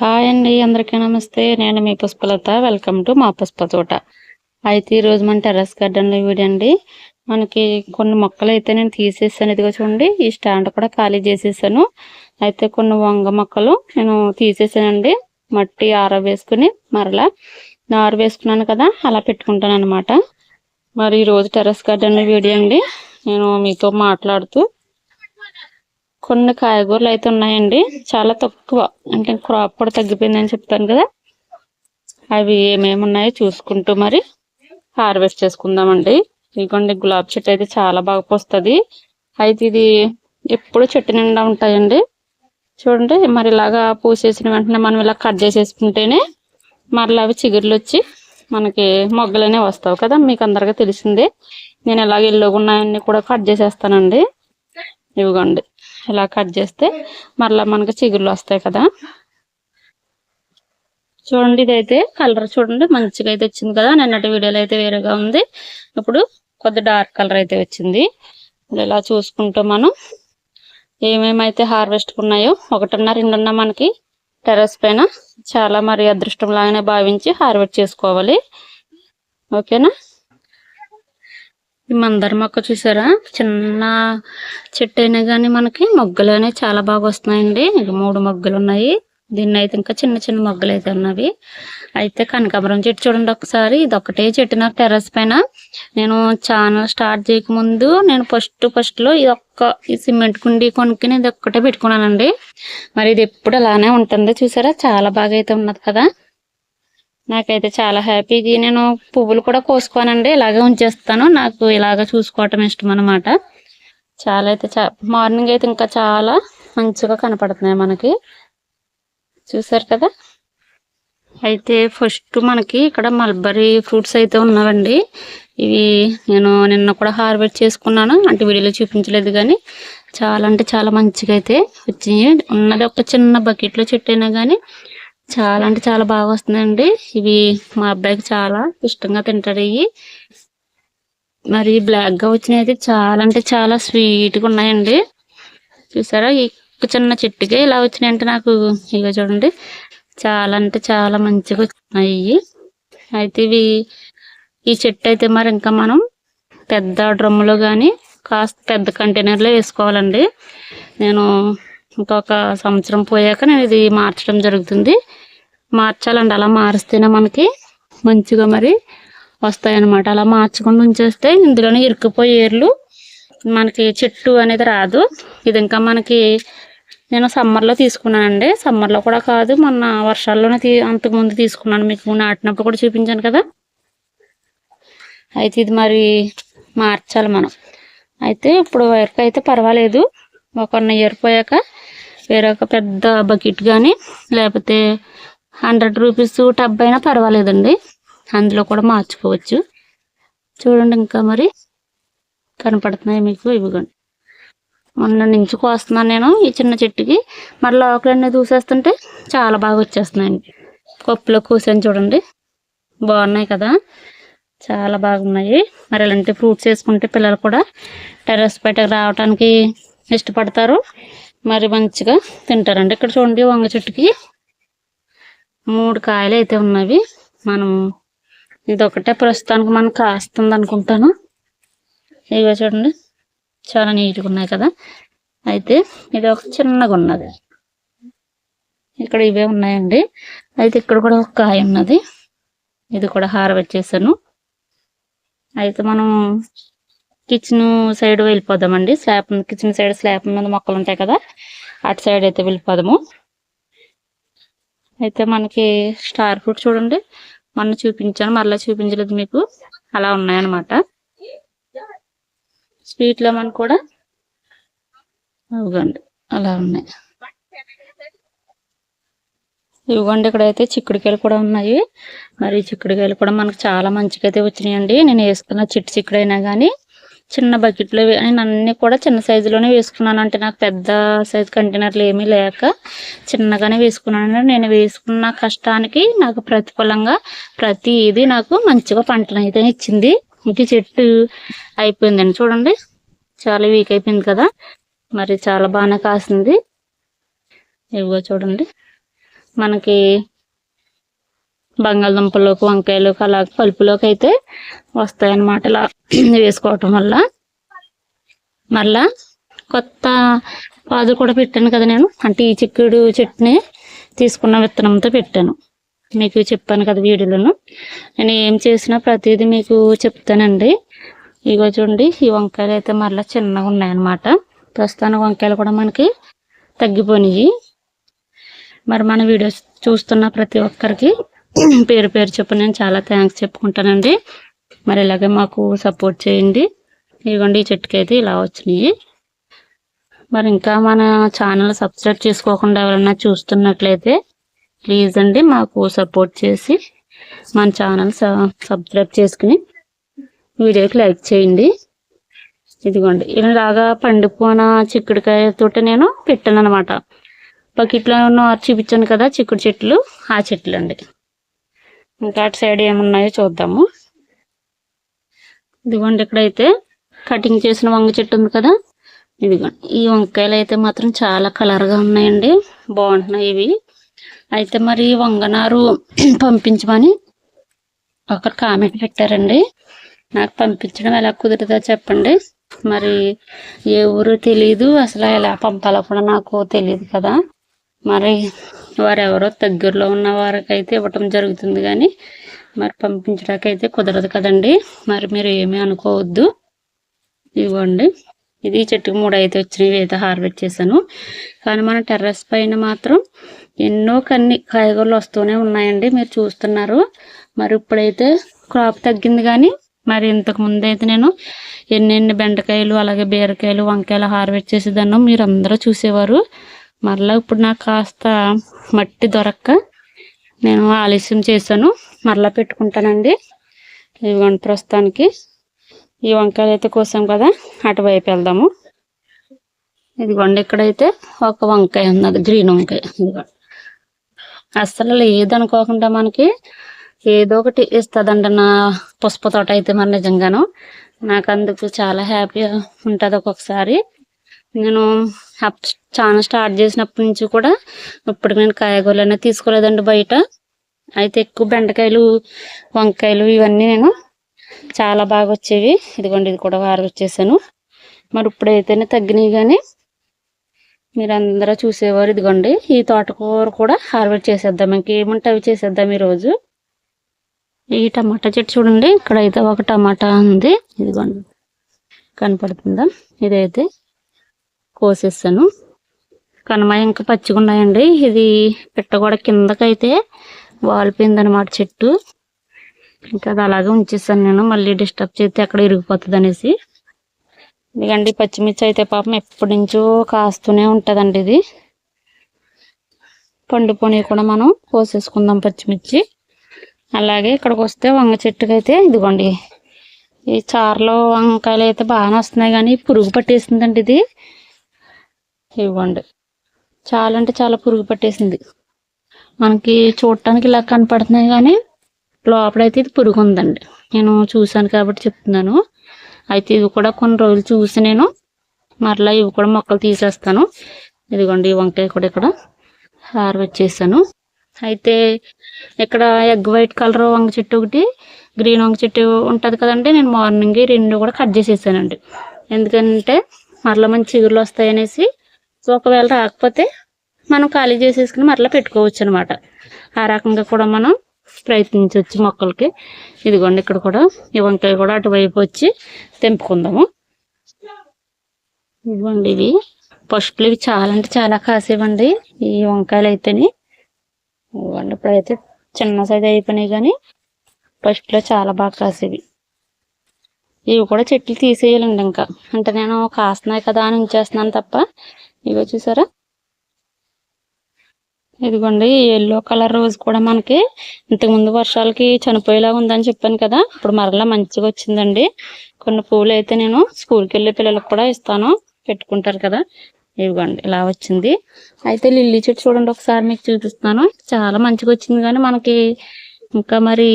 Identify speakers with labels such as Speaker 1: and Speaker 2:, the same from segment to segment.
Speaker 1: Hi అండి అందరికీ నమస్తే. నేను మీ పుష్పలత. వెల్కమ్ టు మా పుష్ప తోట. అయితే ఈరోజు మన టెర్రస్ గార్డెన్లో వీడియో అండి. మనకి కొన్ని మొక్కలు అయితే నేను తీసేసాను. ఇదిగో చూడండి ఈ స్టాండ్ కూడా ఖాళీ చేసేసాను. అయితే కొన్ని వంగ మొక్కలు నేను తీసేసానండి. మట్టి ఆరవేసుకుని మరలా నారు వేసుకున్నాను కదా అలా పెట్టుకుంటాను అనమాట మరి ఈరోజు టెర్రస్ గార్డెన్లో వీడియో అండి. నేను మీతో మాట్లాడుతూ కొన్ని కాయగూరలు అయితే ఉన్నాయండి. చాలా తక్కువ. అంటే క్రాప్ కూడా తగ్గిపోయిందని చెప్తాను కదా. అవి ఏమేమి ఉన్నాయో చూసుకుంటూ మరి హార్వెస్ట్ చేసుకుందామండి. ఇదిగోండి గులాబీ చెట్టు అయితే చాలా బాగా పోస్తుంది. అయితే ఇది ఎప్పుడు చెట్టు నిండా ఉంటాయండి. చూడండి మరి ఇలాగా పూసేసిన వెంటనే మనం ఇలా కట్ చేసేసుకుంటేనే మరలా అవి చిగుర్లు వచ్చి మనకి మొగ్గలనే వస్తావు కదా. మీకు అందరికీ తెలిసిందే. నేను ఇలాగ ఎల్లోగా ఉన్నాయన్నీ కూడా కట్ చేసేస్తానండి. ఇవిగోండి ఇలా కట్ చేస్తే మరలా మనకు చిగుళ్ళు వస్తాయి కదా. చూడండి ఇదైతే కలర్ చూడండి మంచిగా అయితే వచ్చింది కదా. నిన్నటి వీడియోలో అయితే వేరేగా ఉంది. ఇప్పుడు కొద్ది డార్క్ కలర్ అయితే వచ్చింది. ఇలా చూసుకుంటూ మనం ఏమేమైతే హార్వెస్ట్ ఉన్నాయో ఒకటిన్న రెండున్న మనకి టెర్రస్ పైన చాలా మరి అదృష్టం లాగానే భావించి హార్వెస్ట్ చేసుకోవాలి. ఓకేనా? ఈ మందార మొక్క చూసారా? చిన్న చెట్టు అయినా కానీ మనకి మొగ్గలు అనేవి చాలా బాగా వస్తున్నాయండి. మూడు మొగ్గలు ఉన్నాయి దీన్ని అయితే ఇంకా చిన్న చిన్న మొగ్గలు అయితే ఉన్నవి. అయితే కనకాంబరం చెట్టు చూడండి ఒకసారి. ఇది ఒకటే చెట్టు నాకు టెర్రస్ పైన. నేను ఛానల్ స్టార్ట్ చేయకముందు నేను ఫస్ట్ ఫస్ట్లో ఇది ఒక్క ఈ సిమెంట్ కుండి కొనుక్కుని ఇది ఒక్కటే పెట్టుకున్నానండి. మరి ఇది ఎప్పుడు అలానే ఉంటుంది చూసారా? చాలా బాగా అయితే ఉన్నది కదా. నాకైతే చాలా హ్యాపీగా నేను పువ్వులు కూడా కోసుకోనండి. ఇలాగే ఉంచేస్తాను. నాకు ఇలాగ చూసుకోవటం ఇష్టం అనమాట చాలా అయితే చా మార్నింగ్ అయితే ఇంకా చాలా మంచిగా కనపడుతున్నాయి మనకి. చూసారు కదా? అయితే ఫస్ట్ మనకి ఇక్కడ మల్బరీ ఫ్రూట్స్ అయితే ఉన్నవండి. ఇవి నేను నిన్న కూడా హార్వెస్ట్ చేసుకున్నాను. అంటే వీడియోలో చూపించలేదు కానీ చాలా అంటే చాలా మంచిగా అయితే వచ్చినాయి. ఉన్నది ఒక చిన్న బకెట్లో చెట్టు అయినా కానీ చాలా అంటే చాలా బాగా వస్తుందండి ఇవి మా అబ్బాయికి చాలా ఇష్టంగా తింటాడు ఇవి. మరి బ్లాక్గా వచ్చినాయి అయితే చాలా అంటే చాలా స్వీట్గా ఉన్నాయండి. చూసారా? ఈ చిన్న చెట్టుకే ఇలా వచ్చినాయంటే నాకు ఇక చూడండి. చాలా అంటే చాలా మంచిగా వచ్చినాయి అయితే ఇవి ఈ చెట్టు అయితే మరి ఇంకా మనం పెద్ద డ్రమ్ములో కానీ కాస్త పెద్ద కంటైనర్లో వేసుకోవాలండి. నేను ఇంకొక సంవత్సరం పోయాక నేను ఇది మార్చడం జరుగుతుంది. మార్చాలండి అలా మారిస్తేనే మనకి మంచిగా మరి వస్తాయన్నమాట. అలా మార్చకుండా ఉంచేస్తే ఇందులోనే ఇరుక్కుపోయే ఏర్లు మనకి చెట్టు అనేది రాదు. ఇది ఇంకా మనకి నేను సమ్మర్లో తీసుకున్నానండి. సమ్మర్లో కూడా కాదు మొన్న వర్షాల్లోనే తీ అంతకుముందు తీసుకున్నాను. మీకు నాటినప్పుడు కూడా చూపించాను కదా. అయితే ఇది మరి మార్చాలి మనం. అయితే ఇప్పుడు వరకు అయితే పర్వాలేదు. ఒక వన్ ఇయర్ పోయాక వేరొక పెద్ద బకెట్ కానీ లేకపోతే హండ్రెడ్ రూపీస్ టబ్ అయినా పర్వాలేదండి. అందులో కూడా మార్చుకోవచ్చు. చూడండి ఇంకా మరి కనపడుతున్నాయి మీకు? ఇవిగోండి. మొన్న నుంచి కోస్తున్నాను నేను ఈ చిన్న చెట్టుకి. మరి లోకలన్నీ దూసేస్తుంటే చాలా బాగా వచ్చేస్తున్నాయండి. కప్పులో కూసాను చూడండి. బాగున్నాయి కదా. చాలా బాగున్నాయి. మరి ఇలాంటి ఫ్రూట్స్ వేసుకుంటే పిల్లలు కూడా టెర్రస్ బయటకు రావడానికి ఇష్టపడతారు. మరి మంచిగా తింటారండి. ఇక్కడ చూడండి వంగ చెట్టుకి మూడు కాయలు అయితే ఉన్నవి. మనం ఇది ఒకటే ప్రస్తుతానికి మనకు కాస్తుంది అనుకుంటాను. ఇవి చూడండి. చాలా నీట్గా ఉన్నాయి కదా. అయితే ఇది ఒక చిన్నగా ఉన్నది. ఇక్కడ ఇవే ఉన్నాయండి. అయితే ఇక్కడ కూడా ఒక కాయ ఉన్నది. ఇది కూడా హార్వెస్ట్ చేశాను. అయితే మనం కిచెన్ సైడ్ వెళ్ళిపోదామండి. స్లాబ్ కిచెన్ సైడ్ స్లాబ్ మీద మొక్కలు ఉంటాయి కదా అటు సైడ్ అయితే వెళ్ళిపోదాము. అయితే మనకి స్టార్ ఫ్రూట్ చూడండి. మొన్న చూపించాను మరలా చూపించలేదు మీకు. అలా ఉన్నాయన్నమాట. స్వీట్ లెమన్ కూడా ఇవ్వండి అలా ఉన్నాయి. ఇవ్వండి ఇక్కడైతే చిక్కుడుకాయలు కూడా ఉన్నాయి. మరి చిక్కుడుకాయలు కూడా మనకు చాలా మంచిగా అయితే వచ్చినాయండి. నేను వేసుకున్న చిట్టు చిక్కుడైనా కానీ చిన్న బకెట్లో నేను అన్నీ కూడా చిన్న సైజులోనే వేసుకున్నాను అంటే నాకు పెద్ద సైజు కంటైనర్లు ఏమీ లేక చిన్నగానే వేసుకున్నాను. నేను వేసుకున్న కష్టానికి నాకు ప్రతిఫలంగా ప్రతి ఇది నాకు మంచిగా పంటలు అయితే ఇచ్చింది. ఇంక చెట్టు అయిపోయిందండి. చూడండి చాలా వీక్ అయిపోయింది కదా. మరి చాలా బాగానే కాసింది. ఇవిగో చూడండి మనకి బంగాళదుంపలోకి వంకాయలోకి అలా పలుపులోకి అయితే వస్తాయి అన్నమాట ఇలా వేసుకోవటం వల్ల. మళ్ళా కొత్త పాదు కూడా పెట్టాను కదా నేను. అంటే ఈ చిక్కుడు చెట్టుని తీసుకున్న విత్తనంతో పెట్టాను. మీకు చెప్పాను కదా వీడియోలను. నేను ఏం చేసినా ప్రతిదీ మీకు చెప్తానండి. ఇగో చూడండి ఈ వంకాయలు అయితే మరలా చిన్నగా ఉన్నాయన్నమాట. ప్రస్తుతానికి వంకాయలు కూడా మనకి తగ్గిపోయినాయి మరి మన వీడియోస్ చూస్తున్న ప్రతి ఒక్కరికి పేరు పేరు చెప్పు నేను చాలా థ్యాంక్స్ చెప్పుకుంటానండి. మరి ఇలాగే మాకు సపోర్ట్ చేయండి. ఇదిగోండి ఈ చెట్టుకి అయితే ఇలా వచ్చినాయి. మరి ఇంకా మన ఛానల్ సబ్స్క్రైబ్ చేసుకోకుండా ఎవరైనా చూస్తున్నట్లయితే ప్లీజ్ అండి మాకు సపోర్ట్ చేసి మన ఛానల్ సబ్స్క్రైబ్ చేసుకుని వీడియోకి లైక్ చేయండి. ఇదిగోండి ఇలాగా పండిపోయిన చిక్కుడుకాయతో నేను పెట్టాను అనమాట బకెట్లో ఉన్న చూపించాను కదా చిక్కుడు చెట్లు ఆ చెట్లు అండి ఇంకా అటు సైడ్ ఏమున్నాయో చూద్దాము. ఇదిగోండి ఇక్కడైతే కటింగ్ చేసిన వంగ చెట్టు ఉంది కదా. ఇదిగోండి ఈ వంకాయలు అయితే మాత్రం చాలా కలర్గా ఉన్నాయండి. బాగుంటున్నాయి ఇవి. అయితే మరి వంగనారు పంపించమని ఒకరు కామెంట్ పెట్టారండి. నాకు పంపించడం ఎలా కుదురుతుందో చెప్పండి. మరి ఏ ఊరు తెలియదు అసలు ఎలా పంపాలో కూడా నాకు తెలియదు కదా. మరి వారెవరో దగ్గరలో ఉన్న వారికైతే ఇవ్వటం జరుగుతుంది కానీ మరి పంపించడానికైతే కుదరదు కదండి. మరి మీరు ఏమీ అనుకోవద్దు. ఇవ్వండి. ఇది చెట్టుకు మూడు అయితే వచ్చినవి అయితే హార్వెస్ట్ చేశాను. కానీ మన టెర్రస్ పైన మాత్రం ఎన్నో కన్ని కాయగూరలు వస్తూనే ఉన్నాయండి. మీరు చూస్తున్నారు. మరి ఇప్పుడైతే క్రాప్ తగ్గింది కానీ మరి ఇంతకు ముందైతే అయితే నేను ఎన్నెన్ని బెండకాయలు అలాగే బీరకాయలు వంకాయలు హార్వెస్ట్ చేసేదాన్ని. మీరు అందరూ చూసేవారు. మరలా ఇప్పుడు నాకు కాస్త మట్టి దొరక్క నేను ఆలస్యం చేశాను. మరలా పెట్టుకుంటానండి. ఇదిగోండి ప్రస్తుతానికి ఈ వంకాయలు అయితే కోసాం కదా అటువైపు వెళ్దాము. ఇదిగోండి ఇక్కడైతే ఒక వంకాయ ఉన్నది గ్రీన్ వంకాయ. ఇదిగోండి అస్సలు లేదనుకోకుండా మనకి ఏదో ఒకటి ఇస్తుందండి నా పుష్ప తోట అయితే మరి నిజంగాను. నాకు అందుకు చాలా హ్యాపీగా ఉంటుంది ఒక్కొక్కసారి. నేను ఛానల్ స్టార్ట్ చేసినప్పటి నుంచి కూడా ఇప్పుడు నేను కాయగూరలు అనేది తీసుకోలేదండి బయట. అయితే ఎక్కువ బెండకాయలు వంకాయలు ఇవన్నీ నేను చాలా బాగా వచ్చేవి. ఇదిగోండి ఇది కూడా వారు చేశాను మరి ఇప్పుడైతేనే తగ్గినాయి కానీ మీరు అందరూ చూసేవారు ఇదిగోండి ఈ తోటకూర కూడా హార్వెస్ట్ చేసేద్దాం. ఇంకేముంటే అవి చేసేద్దాం ఈరోజు. ఈ టమాటా చెట్టు చూడండి ఇక్కడ అయితే ఒక టమాటా ఉంది. ఇదిగోండి కనపడుతుందా? ఇదైతే కోసేసాను. కనమాయ ఇంకా పచ్చిగా ఉన్నాయండి ఇది పిట్ట కూడా కిందకైతే వాలిపోయింది అనమాట చెట్టు. ఇంకా అది అలాగే ఉంచేసాను నేను. మళ్ళీ డిస్టర్బ్ చేస్తే అక్కడ ఇరిగిపోతుంది అనేసి ఎందుకండి పచ్చిమిర్చి అయితే పాపం ఎప్పటి నుంచో కాస్తూనే ఉంటుందండి ఇది. పండుకొని కూడా మనం కోసేసుకుందాం పచ్చిమిర్చి. అలాగే ఇక్కడికి వస్తే వంగ చెట్టుకి అయితే ఇదిగోండి. ఈ చారులో వంకాయలు అయితే బాగానే వస్తున్నాయి కానీ పురుగు పట్టేసిందండి ఇది. ఇవ్వండి. చాలా అంటే చాలా పురుగు పట్టేసింది. మనకి చూడటానికి ఇలా కనపడుతున్నాయి కానీ లోపలైతే ఇది పురుగు ఉందండి నేను చూశాను కాబట్టి చెప్తున్నాను. అయితే ఇది కూడా కొన్ని రోజులు చూసి నేను మరలా ఇవి కూడా మొక్కలు తీసేస్తాను. ఇదిగోండి ఈ వంకాయ కూడా ఇక్కడ హార్వెస్ట్ చేశాను. అయితే ఇక్కడ ఎగ్ వైట్ కలర్ వంగ చెట్టు ఒకటి గ్రీన్ వంగ చెట్టు ఉంటుంది కదండి. నేను మార్నింగ్ రెండు కూడా కట్ చేసేసానండి. ఎందుకంటే మరలా మంచి చిగురులు వస్తాయనేసి ఒకవేళ రాకపోతే మనం ఖాళీ చేసేసుకుని మరలా పెట్టుకోవచ్చు అనమాట ఆ రకంగా కూడా మనం ప్రయత్నించవచ్చు మొక్కలకి. ఇదిగోండి ఇక్కడ కూడా ఈ వంకాయ కూడా అటువైపు వచ్చి తెంపుకుందాము. ఇదిగోండి ఇవి. పసుపులు ఇవి చాలా అంటే చాలా కాసేవండి ఈ వంకాయలు అయితేనే ఇవ్వండి ఇప్పుడైతే చిన్న సైజ్ అయిపోయినాయి కానీ ఫస్ట్లో చాలా బాగా కాసేవి. ఇవి కూడా చెట్లు తీసేయాలండి ఇంకా. అంటే నేను కాస్తున్నాయి కదా అని ఉంచేస్తున్నాను తప్ప ఇగో చూసారా? ఇదిగోండి ఎల్లో కలర్ రోజు కూడా మనకి ఇంతకుముందు వర్షాలకి చనిపోయేలా ఉందని చెప్పాను కదా ఇప్పుడు మరలా మంచిగా వచ్చిందండి. కొన్ని పూలు అయితే నేను స్కూల్కి వెళ్ళే పిల్లలకు కూడా ఇస్తాను పెట్టుకుంటారు కదా. ఇదిగోండి ఇలా వచ్చింది. అయితే లిల్లీ చెట్టు చూడండి ఒకసారి మీకు చూపిస్తాను. చాలా మంచిగా వచ్చింది కానీ మనకి ఇంకా మరి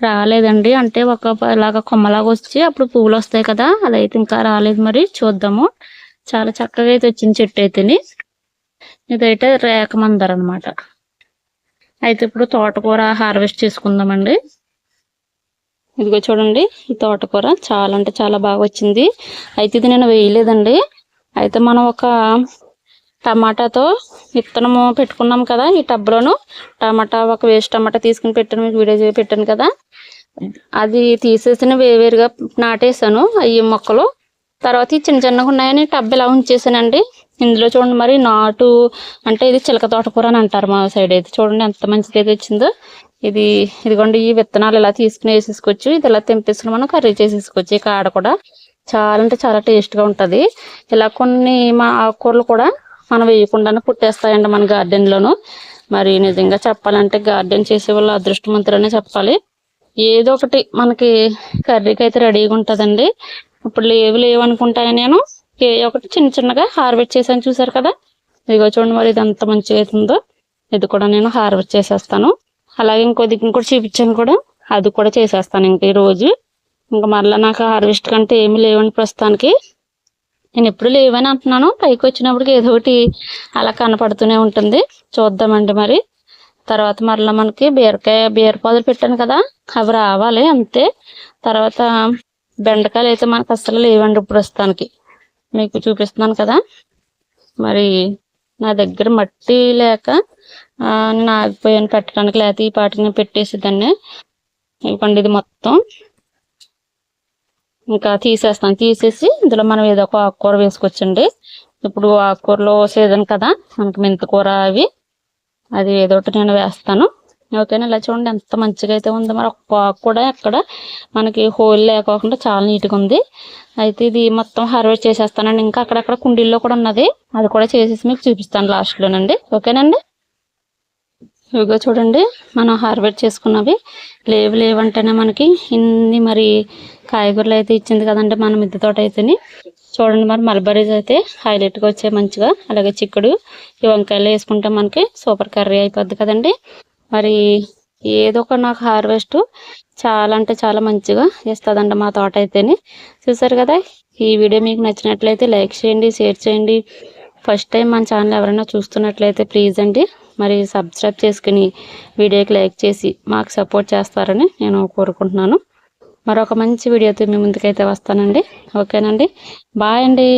Speaker 1: రాలేదండి. అంటే ఒక ఇలాగ కొమ్మలాగా వచ్చి అప్పుడు పువ్వులు వస్తాయి కదా అదైతే ఇంకా రాలేదు మరి చూద్దాము. చాలా చక్కగా అయితే వచ్చింది చెట్టు అయితేని. ఇదైతే రేఖ మందర్ అనమాట అయితే ఇప్పుడు తోటకూర హార్వెస్ట్ చేసుకుందామండి. ఇదిగో చూడండి ఈ తోటకూర చాలా అంటే చాలా బాగా వచ్చింది. అయితే ఇది నేను వేయలేదండి. అయితే మనం ఒక టమాటాతో విత్తనము పెట్టుకున్నాం కదా ఈ టబ్లోను. టమాటా ఒక వేస్ట్ టమాటా తీసుకుని పెట్టాను మీకు వీడియో చేసి పెట్టాను కదా. అది తీసేసిన వేవేరుగా నాటేసాను ఈ మొక్కలు. తర్వాత ఈ చిన్న చిన్నగా ఉన్నాయని టబ్ ఇలా ఉంచేసానండి. ఇందులో చూడండి మరి నాటు అంటే ఇది చిలక తోటకూర అని అంటారు మా సైడ్ అయితే. చూడండి ఎంత మంచిది అయితే వచ్చిందో. ఇది ఇదిగోండి ఈ విత్తనాలు ఇలా తీసుకుని వేసేసుకోవచ్చు. ఇది ఇలా తెంపేసుకుని మనం కర్రీ చేసేసుకోవచ్చు. ఈ కాడ కూడా చాలా అంటే చాలా టేస్ట్గా ఉంటుంది. ఇలా కొన్ని మా ఆకుకూరలు కూడా మనం వేయకుండానే పుట్టేస్తాయండి మన గార్డెన్లోను. మరి నిజంగా చెప్పాలంటే గార్డెన్ చేసే వాళ్ళు అదృష్టవంతులనే చెప్పాలి. ఏదో ఒకటి మనకి కర్రీకి అయితే రెడీగా ఉంటుందండి. ఇప్పుడు లేవు లేవు అనుకుంటాను నేను. ఏ ఒకటి చిన్న చిన్నగా హార్వెస్ట్ చేశాను చూసారు కదా? ఇదిగో చూడండి మరి ఇది ఎంత మంచిగా అవుతుందో ఇది కూడా నేను హార్వెస్ట్ చేసేస్తాను. అలాగే ఇంకోది ఇంకోటి చూపించాను కూడా. అది కూడా చేసేస్తాను ఇంక ఈ రోజు. ఇంకా మళ్ళీ నాకు హార్వెస్ట్ కంటే ఏమి లేవండి ప్రస్తుతానికి. నేను ఎప్పుడు లేవని అంటున్నాను. పైకి వచ్చినప్పటికి ఏదో ఒకటి అలా కనపడుతూనే ఉంటుంది. చూద్దామండి మరి. తర్వాత మరలా మనకి బీరకాయ బీరపాదులు పెట్టాను కదా. అవి రావాలి అంతే. తర్వాత బెండకాయలు అయితే మనకు అస్సలు లేవండి ఇప్పుడు ప్రస్తుతానికి. మీకు చూపిస్తున్నాను కదా. మరి నా దగ్గర మట్టి లేక నేను ఆగిపోయాను పెట్టడానికి. లేకపోతే ఈ పాటిని పెట్టేసేదాన్ని ఇవ్వండి ఇది మొత్తం. ఇంకా తీసేస్తాను. తీసేసి ఇందులో మనం ఏదో ఒక ఆకుకూర వేసుకోవచ్చండి ఇప్పుడు ఆకుకూరలో సీజన్ కదా. మనకి మెంతికూర అవి. అది ఏదో ఒకటి నేను వేస్తాను. ఓకేనా ఇలా చూడండి ఎంత మంచిగా అయితే ఉందో. మరి ఒక్క కూడా అక్కడ మనకి హోల్ లేకోకుండా చాలా నీట్గా ఉంది. అయితే ఇది మొత్తం హార్వెస్ట్ చేసేస్తానండి. ఇంకా అక్కడక్కడ కుండీల్లో కూడా ఉన్నది. అది కూడా చేసేసి మీకు చూపిస్తాను లాస్ట్లోనండి. ఓకేనండి? ఇవిగో చూడండి మనం హార్వెస్ట్ చేసుకున్నవి లేవు లేవంటేనే మనకి ఇన్ని మరి కాయగూరలు అయితే ఇచ్చింది కదండి మన మిద్దె తోట అయితేని చూడండి మరి మల్బరీస్ అయితే హైలైట్గా వచ్చాయి మంచిగా. అలాగే చిక్కుడు ఈ వంకాయలు వేసుకుంటే మనకి సూపర్ కర్రీ అయిపోద్ది కదండి. మరి ఏదో ఒక నాకు హార్వెస్ట్ చాలా అంటే చాలా మంచిగా ఇస్తుందండి మా తోట అయితేనే చూసారు కదా ఈ వీడియో మీకు నచ్చినట్లయితే లైక్ చేయండి షేర్ చేయండి. ఫస్ట్ టైం మన ఛానల్ ఎవరైనా చూస్తున్నట్లయితే ప్లీజ్ అండి. మరి సబ్స్క్రైబ్ చేసుకుని వీడియోకి లైక్ చేసి మాకు సపోర్ట్ చేస్తారని నేను కోరుకుంటున్నాను. మరొక మంచి వీడియోతో మీ ముందుకైతే వస్తానండి. ఓకేనండి. బాయ్ అండి.